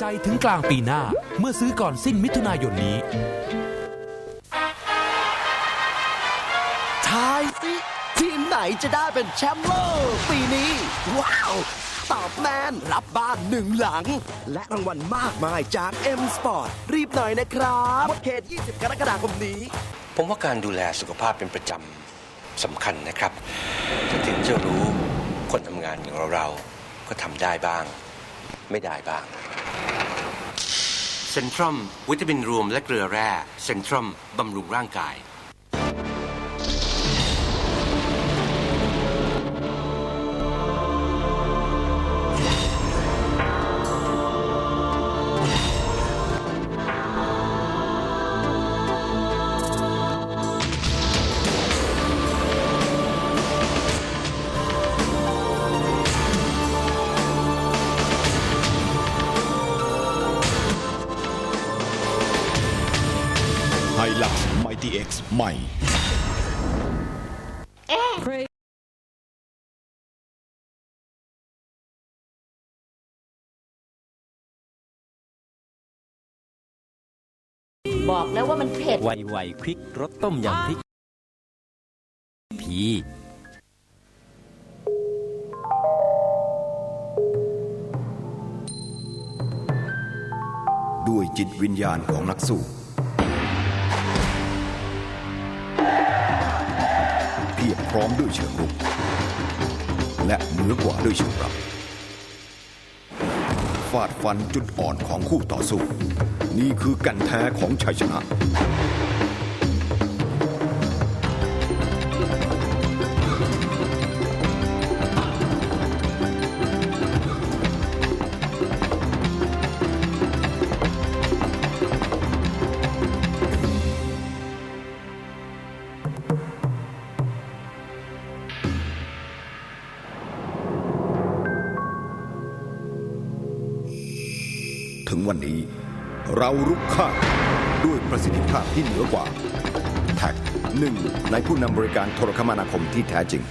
ใจถึงกลางปีหน้าเมื่อซื้อก่อนสิ้นมิถุนายนนี้ทายสิทีมไหนจะได้เป็นแชมป์โลกปีนี้ ว้าว ตอบแมนรับบ้านหนึ่งหลัง และรางวัลมากมายจาก M Sport รีบหน่อยนะครับหมดเขต 20 กรกฎาคมนี้ ผมว่าการดูแลสุขภาพเป็นประจำสำคัญนะครับจะถึงจะรู้คนทำงานอย่างเราเราๆก็ทำได้บ้าง ไม่ได้บ้าง เซนทรัมวิตามินรวมและเกลือแร่เซนทรัมบำรุงร่างกาย ไฮลักซ์ไมตี้เอ็กซ์ใหม่บอกแล้วว่ามันเผ็ด ไวไวพริกรสต้มยำพริก พีด้วยจิตวิญญาณของนักสู้ พียบพร้อมด้วยเชิงรุก และเหนือกว่าด้วยเชิงรับ ฟาดฟันจุดอ่อนของคู่ต่อสู้ นี่คือกันแท้ของชัยชนะ ถึงวันนี้ เรารุกคาดด้วยประสิทธิภาพที่เหนือกว่าแท็กหนึ่งในผู้นำบริการโทรคมนาคมที่แท้จริง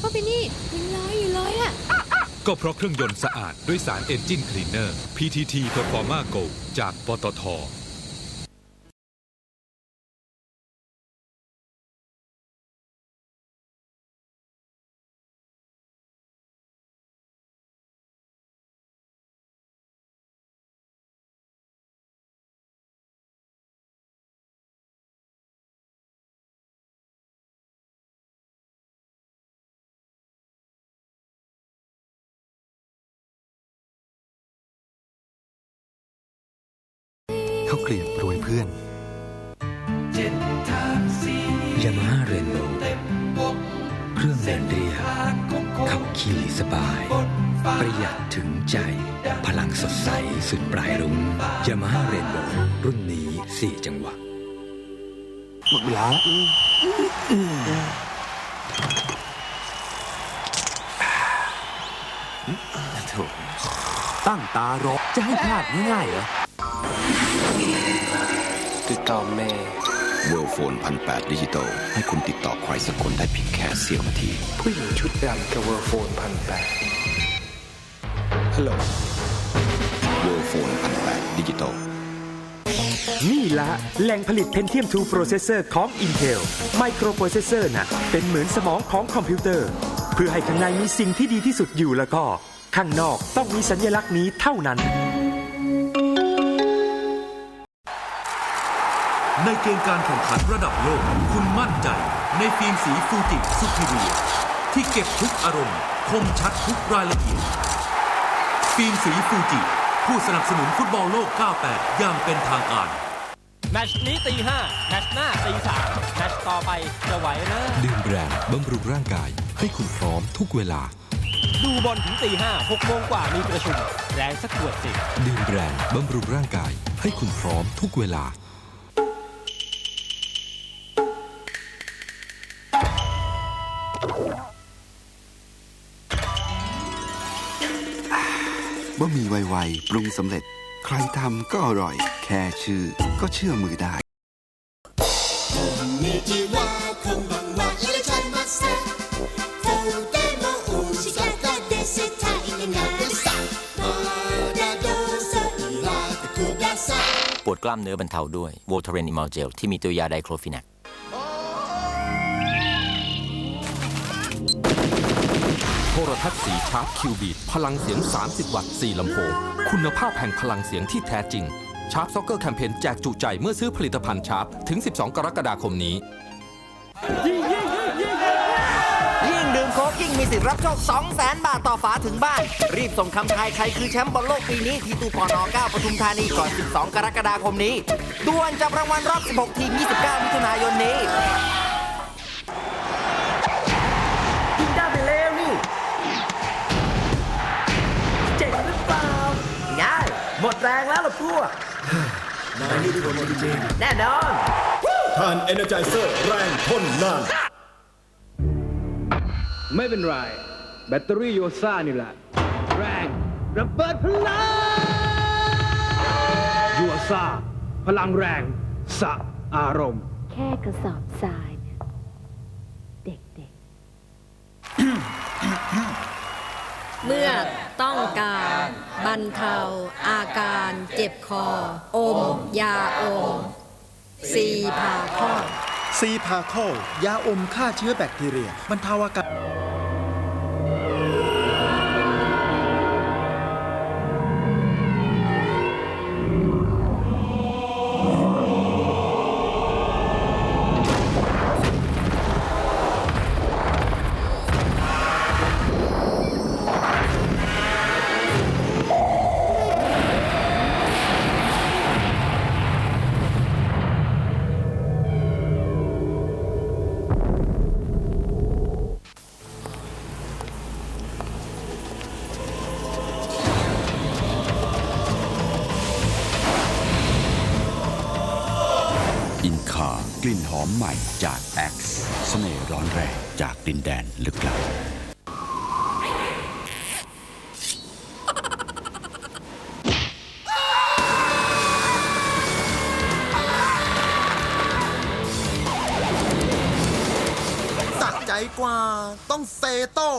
เข้าไปนี่ยังลอยอยู่เลยอะก็เพราะเครื่องยนต์สะอาดด้วยสารเอนจินคลีนเนอร์ PTT Performa Go จากปตท ขาเกลียดโปรยเพื่อนยามาฮ่าเรนโบเครื่องแลนเดรียขับขี่สบาย ประหยัดถึงใจ พลังสดใสสุดปลายรุ้งยามาฮ่าเรนโบรุ่นนี้4จังหวะหมดเวลาตั้งตารอจะให้พลาดง่ายๆเหรอ ติดต่อแม่เวลโฟนพันแปดดิจิตอลให้คุณติดต่อใครสักคนได้เพียงแค่เสี้ยวนาที ผู้หญิงชุดดำกับเวอร์โฟนพันแปดฮัลโหลเวลโฟนพันแปดดิจิตอลนี่ละแหล่งผลิต Pentium 2 Processor ของ Intel Microprocessor น่ะเป็นเหมือนสมองของคอมพิวเตอร์ เพื่อให้ข้างในมีสิ่งที่ดีที่สุดอยู่แล้วก็ ข้างนอกต้องมีสัญลักษณ์นี้เท่านั้น ในเกมการแข่งขันระดับโลก คุณมั่นใจ ในฟิล์มสีฟูจิสุพิเรียที่เก็บทุกอารมณ์ คมชัดทุกรายละเอียด ฟิล์มสีฟูจิ ผู้สนับสนุนฟุตบอลโลก 98 อย่างเป็นทางการ แมตชนี้ตีห้าแมตชหน้าตีสามแมตชต่อไปจะไหวเหรอดื่มแบรนด์บำรุงร่างกาย ให้คุณพร้อมทุกเวลา ดูบอลถึงตีห้าหกโมงกว่ามีประชุม แรงสักขวดสิดื่มแบรนด์บำรุงร่างกาย ให้คุณพร้อมทุกเวลา บะหมี่ไวๆปรุงสำเร็จ ใครทำก็อร่อย แค่ชื่อก็เชื่อมือได้ปวดกล้ามเนื้อบรรเทาด้วยโวทเรนอิมอลเจลที่มีตัวยาไดโครฟินัก โทรทัศน์สีชาร์ปคิวบีดพลังเสียง 30 วัตต์ 4 ลำโพง คุณภาพแห่งพลังเสียงที่แท้จริง ชาร์ปซ็อกเกอร์แคมเปญแจกจุใจเมื่อซื้อผลิตภัณฑ์ชาร์ปถึง 12 กรกฎาคมนี้ ยิ่งดื่มโค้กยิ่งมีสิทธิ์รับโชค 2 0 0แสนบาทต่อฝาถึงบ้าน รีบส่งคำทายใครคือแชมป์บอลโลกปีนี้ที่ตู้ปอนอ9ปทุมธานีก่อน 12 กรกฎาคมนี้ด่วนจับรางวัลรอบ 16 ทีม 29 มิถุนายนนี้ ดแรงแล้วล่ะพวกนายนี่ทนจริงแน่นอนท่านเอเนจเซอร์แรงทนนาน ไม่เป็นไร แบตเตอรี่โยซ่านี่แหละ แรงระเบิดพลังโยซ่า พลังแรง สะอารมณ์ แค่กระสอบทรายเนี่ยเด็ก เมื่อต้องการบรรเทาอาการเจ็บคอ อม ยาอมซีพาคอลซีพาโคลยาอมฆ่าเชื้อแบคทีเรียบรรเทาอาการ กลิ่นหอมใหม่จาก X เสน่ห์ร้อนแรงจากดินแดนลึกลับสะใจกว่าต้องเซโต้